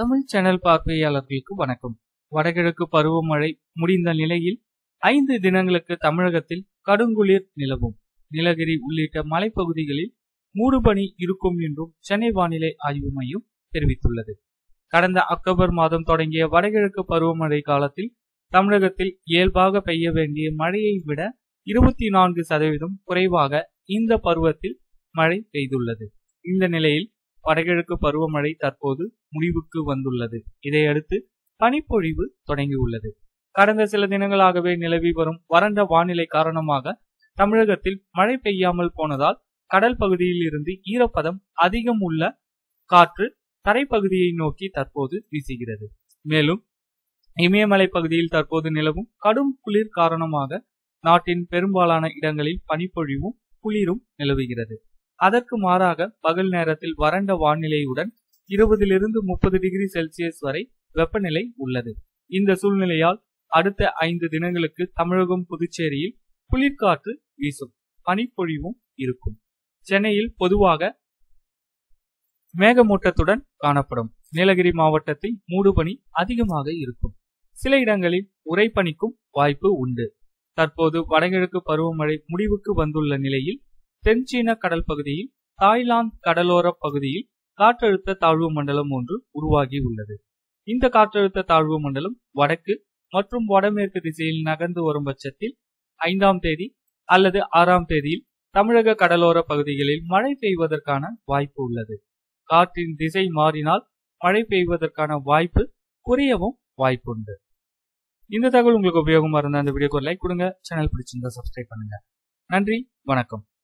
Tamil channel பார்வையாளர்களுக்கு வணக்கம். வடகிழக்கு பருவமழை முடிந்த நிலையில் ஐந்து தினங்களுக்கு தமிழகத்தில் கடுங்குளிர் நிலவும். நீலகிரி உள்ளிட்ட மலைப்பகுதிகளில் மூடுபனி இருக்கும் என்றும் சென்னை வானிலை ஆய்வு மையம் தெரிவித்துள்ளது. கடந்த அக்டோபர் மாதம் தொடங்கிய வடகிழக்கு பருவமழை காலத்தில் தமிழகத்தில் இயல்பாக பெய்ய வேண்டிய மழையை விட இருபத்தி நான்கு சதவீதம் குறைவாக இந்த பருவத்தில் மழை பெய்துள்ளது. இந்த நிலையில் வடகிழக்கு பருவமழை தற்போது முடிவுக்கு வந்துள்ளது. இதையடுத்து பனிப்பொழிவு தொடங்கியுள்ளது. கடந்த சில தினங்களாகவே நிலவி வரும் வறண்ட வானிலை காரணமாக தமிழகத்தில் மழை பெய்யாமல் போனதால் கடல் பகுதியில் இருந்து ஈரப்பதம் அதிகம் உள்ள காற்று தரைப்பகுதியை நோக்கி தற்போது வீசுகிறது. மேலும் இமயமலை பகுதியில் தற்போது நிலவும் கடும் குளிர் காரணமாக நாட்டின் பெரும்பாலான இடங்களில் பனிப்பொழிவும் குளிரும் நிலவுகிறது. அதற்கு மாறாக பகல் நேரத்தில் வறண்ட வானிலையுடன் இருபதிலிருந்து முப்பது டிகிரி செல்சியஸ் வரை வெப்பநிலை உள்ளது. இந்த சூழ்நிலையால் அடுத்த ஐந்து தினங்களுக்கு தமிழகம் புதுச்சேரியில் குளிர்காற்று வீசும். பனிப்பொழிவும் இருக்கும். சென்னையில் பொதுவாக மேகமூட்டத்துடன் காணப்படும். நீலகிரி மாவட்டத்தில் மூடுபனி அதிகமாக இருக்கும். சில இடங்களில் உரைப்பனிக்கும் வாய்ப்பு உண்டு. தற்போது வடகிழக்கு பருவமழை முடிவுக்கு வந்துள்ள நிலையில் தென்சீன கடல் பகுதியில் தாய்லாந்து கடலோர பகுதியில் காற்றழுத்த தாழ்வு மண்டலம் ஒன்று உருவாகி உள்ளது. இந்த காற்றழுத்த தாழ்வு மண்டலம் வடக்கு மற்றும் வடமேற்கு திசையில் நகர்ந்து வரும் பட்சத்தில் ஐந்தாம் தேதி அல்லது ஆறாம் தேதியில் தமிழக கடலோர பகுதிகளில் மழை பெய்வதற்கான வாய்ப்பு உள்ளது. காற்றின் திசை மாறினால் மழை பெய்வதற்கான வாய்ப்பு குறையவும் வாய்ப்புண்டு. இந்த தகவல் உங்களுக்கு உபயோகமா இருந்தால் அந்த வீடியோக்கு ஒரு லைக் கொடுங்க சேனல் பிடிச்சிருந்தா சப்ஸ்கிரைப் பண்ணுங்க. நன்றி வணக்கம்.